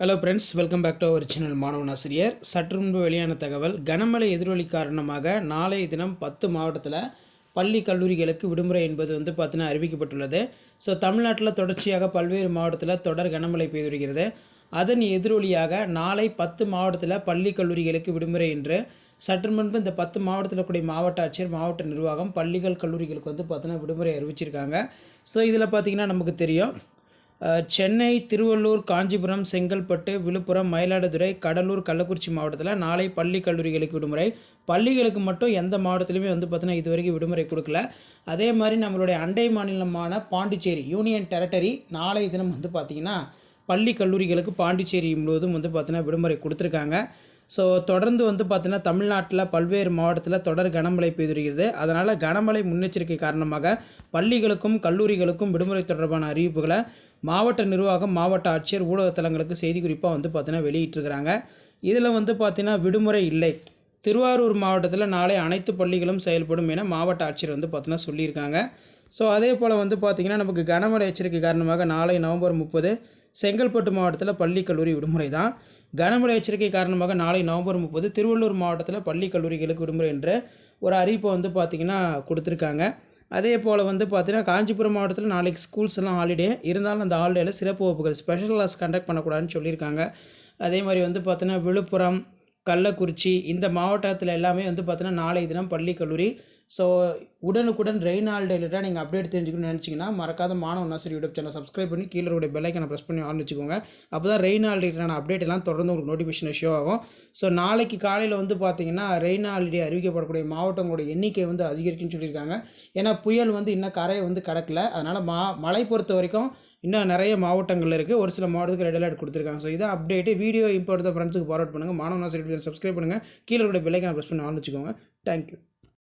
Hello friends welcome back to our channel மாணவன் ஆசிரியர் சற்று முன்பு வெளியான தகவல் கனமழை எதிரொலி காரணமாக நாளைய தினம் பத்து மாவட்டத்தில் பள்ளி கல்லூரிகளுக்கு விடுமுறை என்பது வந்து பார்த்தீங்கன்னா அறிவிக்கப்பட்டுள்ளது. ஸோ தமிழ்நாட்டில் தொடர்ச்சியாக பல்வேறு மாவட்டத்தில் தொடர் கனமழை பெய்து வருகிறது. அதன் எதிரொலியாக நாளை பத்து மாவட்டத்தில் பள்ளி கல்லூரிகளுக்கு விடுமுறை என்று சற்று முன்பு இந்த பத்து மாவட்டத்தில் கூடிய மாவட்ட ஆட்சியர் மாவட்ட நிர்வாகம் பள்ளிகள் கல்லூரிகளுக்கு வந்து பார்த்தீங்கன்னா விடுமுறை அறிவிச்சிருக்காங்க. ஸோ இதில் பார்த்திங்கன்னா நமக்கு தெரியும். சென்னை திருவள்ளூர் காஞ்சிபுரம் செங்கல்பட்டு விழுப்புரம் மயிலாடுதுறை கடலூர் கள்ளக்குறிச்சி மாவட்டத்தில் நாளை பள்ளி கல்லூரிகளுக்கு விடுமுறை. பள்ளிகளுக்கு மட்டும் எந்த மாவட்டத்திலுமே வந்து பார்த்தீங்கன்னா இது வரைக்கும் விடுமுறை கொடுக்கல. அதே மாதிரி நம்மளுடைய அண்டை மாநிலமான பாண்டிச்சேரி யூனியன் டெரிட்டரி நாளை தினம் வந்து பார்த்திங்கன்னா பள்ளி கல்லூரிகளுக்கு பாண்டிச்சேரி முழுவதும் வந்து பார்த்தீங்கன்னா விடுமுறை கொடுத்துருக்காங்க. ஸோ தொடர்ந்து வந்து பார்த்திங்கன்னா தமிழ்நாட்டில் பல்வேறு மாவட்டத்தில் தொடர் கனமழை பெய்து வருகிறது அதனால் கனமழை முன்னெச்சரிக்கை காரணமாக பள்ளிகளுக்கும் கல்லூரிகளுக்கும் விடுமுறை தொடர்பான அறிவிப்புகளை மாவட்ட நிர்வாகம் மாவட்ட ஆட்சியர் ஊடகத்தலங்களுக்கு செய்திக்குறிப்பாக வந்து பார்த்திங்கன்னா வெளியிட்டிருக்கிறாங்க. இதில் வந்து பார்த்திங்கன்னா விடுமுறை இல்லை. திருவாரூர் மாவட்டத்தில் நாளை அனைத்து பள்ளிகளும் செயல்படும் என மாவட்ட ஆட்சியர் வந்து பார்த்திங்கன்னா சொல்லியிருக்காங்க. ஸோ அதே போல் வந்து பார்த்திங்கன்னா நமக்கு கனமழை எச்சரிக்கை காரணமாக நாளை நவம்பர் முப்பது செங்கல்பட்டு மாவட்டத்தில் பள்ளி கல்லூரி விடுமுறை தான். கனமழை எச்சரிக்கை காரணமாக நாளை நவம்பர் முப்பது திருவள்ளூர் மாவட்டத்தில் பள்ளி கல்லூரிகளுக்கு விடுமுறை என்ற ஒரு அறிவிப்பை வந்து பார்த்திங்கன்னா கொடுத்துருக்காங்க. அதே போல் வந்து பார்த்தீங்கன்னா காஞ்சிபுரம் மாவட்டத்தில் நாளைக்கு ஸ்கூல்ஸ் எல்லாம் ஹாலிடே இருந்தாலும் அந்த ஹாலிடேயில் சிறப்பு வகுப்புகள் ஸ்பெஷல் கிளாஸ் கண்டக்ட் பண்ணக்கூடாதுன்னு சொல்லியிருக்காங்க. அதே மாதிரி வந்து பார்த்தீங்கன்னா விழுப்புரம் கள்ளக்குறிச்சி இந்த மாவட்டத்தில் எல்லாமே வந்து பார்த்தீங்கன்னா நாளை தினம் பள்ளி கல்லூரி. ஸோ உடனுக்குடன் ரெயின் ஆல் ரிலேட்டாக நீங்கள் அப்டேட் தெரிஞ்சுக்கணும்னு நினச்சிங்கன்னா மறக்காத மாணவ நர்சரி யூடியூப் சேனல் சப்ஸ்கிரைப் பண்ணி கீழே உடைய பெல்லைக்கனை ப்ரெஸ் பண்ணி ஆன் வச்சுக்கோங்க. அப்போ தான் ரெயின் ஆல் அப்டேட் எல்லாம் தொடர்ந்து உங்களுக்கு நோட்டிஃபிகேஷன் ஷோ ஆகும். ஸோ நாளைக்கு காலையில் வந்து பார்த்தீங்கன்னா ரெயின் ஆல்ரெடி அறிவிக்கப்படக்கூடிய மாவட்டங்களோட எண்ணிக்கை வந்து அதிகரிக்குன்னு சொல்லியிருக்காங்க. ஏன்னா புயல் வந்து இன்னும் கரையை வந்து கடக்கல. அதனால் மா மழை பொறுத்த வரைக்கும் இன்னும் நிறைய மாவட்டங்கள் இருக்குது ஒரு சில மாவட்டத்துக்கு ரெட் அலர்ட் கொடுத்துருக்காங்க. ஸோ இதை அப்டேட்டு வீடியோ இப்போ எடுத்த ஃப்ரெண்ட்ஸுக்கு ஃபார்வர்ட் பண்ணுங்கள் மாணவ நர்சரி சப்ஸ்கிரைப் பண்ணுங்கள் கீழே உள்ள பிள்ளைக்கான ப்ரெஸ் பண்ணி ஆரம்பிச்சுக்கோங்க தேங்க்யூ